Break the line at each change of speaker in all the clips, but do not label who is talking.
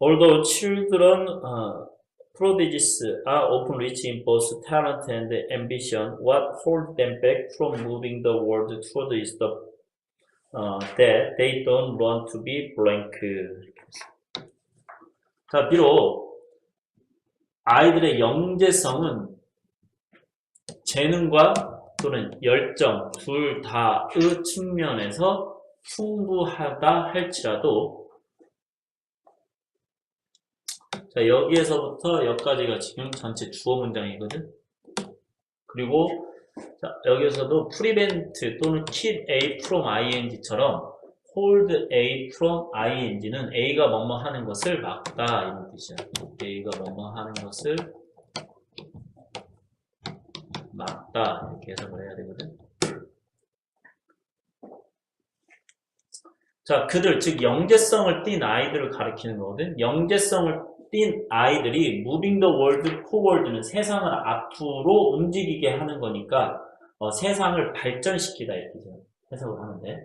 Although children uh, prodigies are often rich in both talent and ambition, what holds them back from moving the world toward is the uh, that they don't want to be blank. 자, 비록 아이들의 영재성은 재능과 또는 열정 둘 다의 측면에서 풍부하다 할지라도 자 여기에서부터 여기까지가 지금 전체 주어 문장이거든 그리고 자, 여기서도 prevent 또는 keep A from ing처럼 hold A from ing는 A가 뭐뭐 하는 것을 막다 이런 뜻이야 A가 뭐뭐 하는 것을 막다 이렇게 해석을 해야 되거든. 자, 그들 즉 영재성을 띈 아이들을 가리키는 거거든. 영재성을 띈 아이들이 moving the world forward는 세상을 앞으로 움직이게 하는 거니까 어, 세상을 발전시키다 이렇게 해석을 하는데.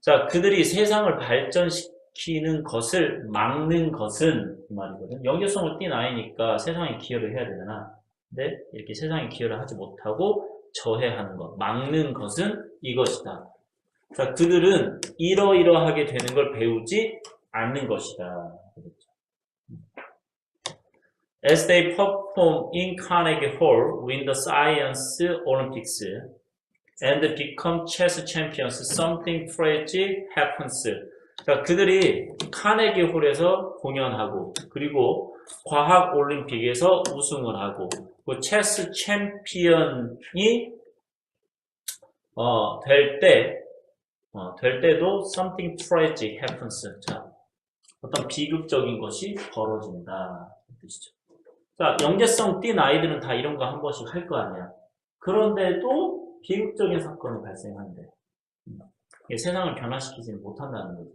자, 그들이 세상을 발전시키는 것을 막는 것은 그 말이거든. 영재성을 띈 아이니까 세상에 기여를 해야 되잖아. 근데 이렇게 세상에 기여를 하지 못하고 저해하는 것, 막는 것은 이것이다. 자, 그들은 이러이러하게 되는 걸 배우지 않는 것이다. As they perform in Carnegie Hall, win the Science Olympics, and become chess champions, something tragic happens. 자, 그들이 카네기 홀에서 공연하고, 그리고 과학 올림픽에서 우승을 하고, 그 체스 챔피언이 어, 될 때, 어, 될 때도 something tragic happens. 자, 어떤 비극적인 것이 벌어진다. 뜻이죠. 자, 영재성 띈 아이들은 다 이런 거 한 번씩 할 거 아니야. 그런데도 비극적인 사건이 발생한대. 이게 세상을 변화시키지는 못한다는 거지.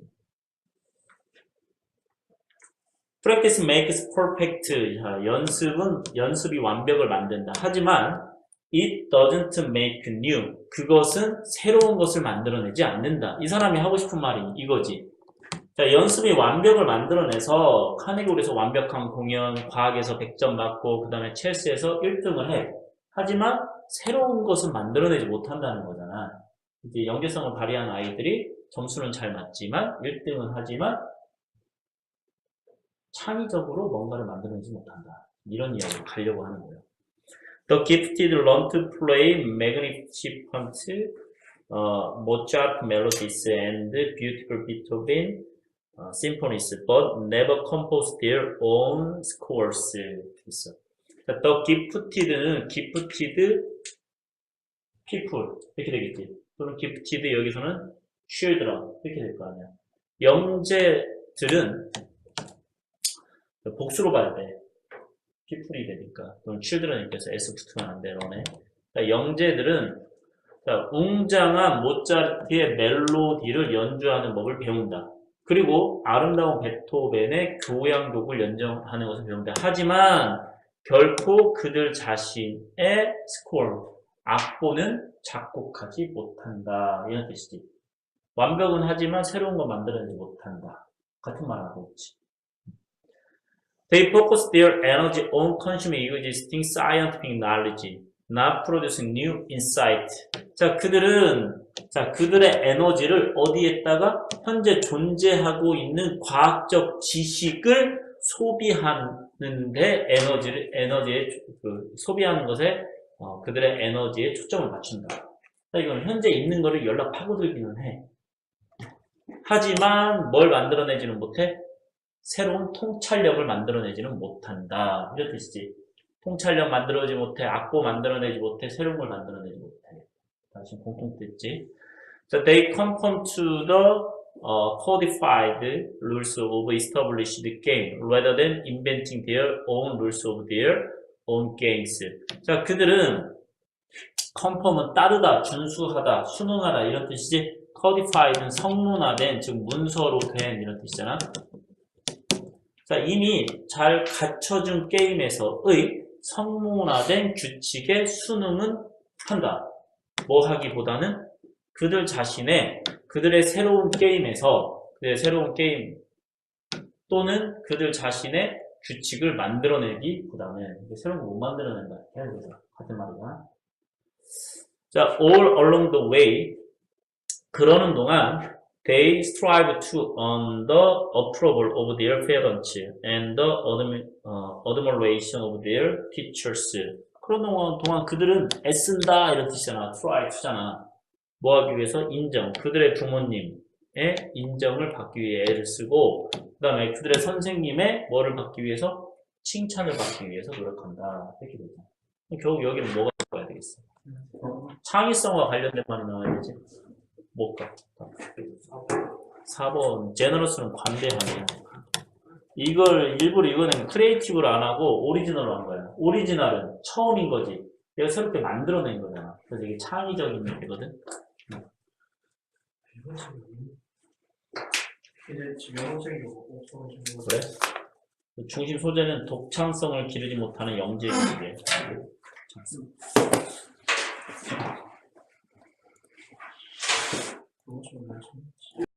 Practice makes perfect. 자, 연습은 연습이 완벽을 만든다. 하지만 it doesn't make new. 그것은 새로운 것을 만들어내지 않는다. 이 사람이 하고 싶은 말이 이거지. 자, 연습이 완벽을 만들어내서 카네기홀에서 완벽한 공연, 과학에서 100점 받고 그 다음에 체스에서 1등을 해. 하지만 새로운 것은 만들어내지 못한다는 거잖아. 이제 연계성을 발휘한 아이들이 점수는 잘 맞지만 1등은 하지만 창의적으로 뭔가를 만들어내지 못한다. 이런 이야기를 가려고 하는 거예요. The gifted learn to play magnificent uh, Mozart melodies and beautiful Beethoven symphonies, but never compose their own scores. 있어. 자, The gifted는 gifted people 이렇게 되겠지. 또는 gifted 여기서는 children 이렇게 될 거 아니야. 영재들은 복수로 봐야 돼. people이 되니까. 또는 children이 껴서 s 붙으면 안 돼, 너네. 그러니까 영재들은 자, 웅장한 모차르트의 멜로디를 연주하는 법을 배운다. 그리고 아름다운 베토벤의 교향곡을 연주하는 것을 배운다. 하지만 결코 그들 자신의 스코어, 악보는 작곡하지 못한다. 이런 뜻이지. 완벽은 하지만 새로운 거 만들어내지 못한다. 같은 말 하고 있지. They focus their energy on consuming existing scientific knowledge, not producing new insight. 자, 그들은 자, 그들의 에너지를 어디에다가 현재 존재하고 있는 과학적 지식을 소비하는데 에너지를 에너지에 그, 소비하는 것에 어, 그들의 에너지에 초점을 맞춘다. 자, 이건 현재 있는 거를 연락 파고들기는 해. 하지만 뭘 만들어내지는 못해? 새로운 통찰력을 만들어내지는 못한다. 이런 뜻이지. 통찰력 만들어내지 못해, 악보 만들어내지 못해, 새로운 걸 만들어내지 못해. 다시 공통됐지. So they conform to the uh, codified rules of established game rather than inventing their own rules of their own games. 자, 그들은 conform은 따르다, 준수하다, 순응하다 이런 뜻이지. codified는 성문화된, 즉 문서로 된 이런 뜻이잖아. 자, 이미 잘 갖춰준 게임에서의 성문화된 규칙에 순응은 한다. 뭐 하기보다는 그들 자신의 그들의 새로운 게임에서 그들의 새로운 게임 또는 그들 자신의 규칙을 만들어내기보다는 새로운 거못 만들어낸다. 이렇게 되죠. 같은 말이야. 자, all along the way 그러는 동안 they strive to earn the approval of their parents and the 어, admiration of their teachers. 그런 동안, 동안 그들은 애쓴다 이런 뜻이잖아. try to잖아. 뭐 하기 위해서? 인정. 그들의 부모님의 인정을 받기 위해 애를 쓰고 그 다음에 그들의 선생님의 뭐를 받기 위해서? 칭찬을 받기 위해서 노력한다. 이렇게 되죠. 결국 여기는 뭐가 나와야 되겠어? 창의성과 관련된 말이 나와야 되지. 뭘까? 4번 제너러스는 관대하네. 이걸 일부러 이거는 크리에이티브로 안 하고 오리지널로 한 거야. 오리지널은 처음인 거지. 내가 새롭게 만들어낸 거잖아. 그래서 이게 창의적인
지금 영어적인 거 없어가지고
그래? 중심 소재는 독창성을 기르지 못하는 영재 기계.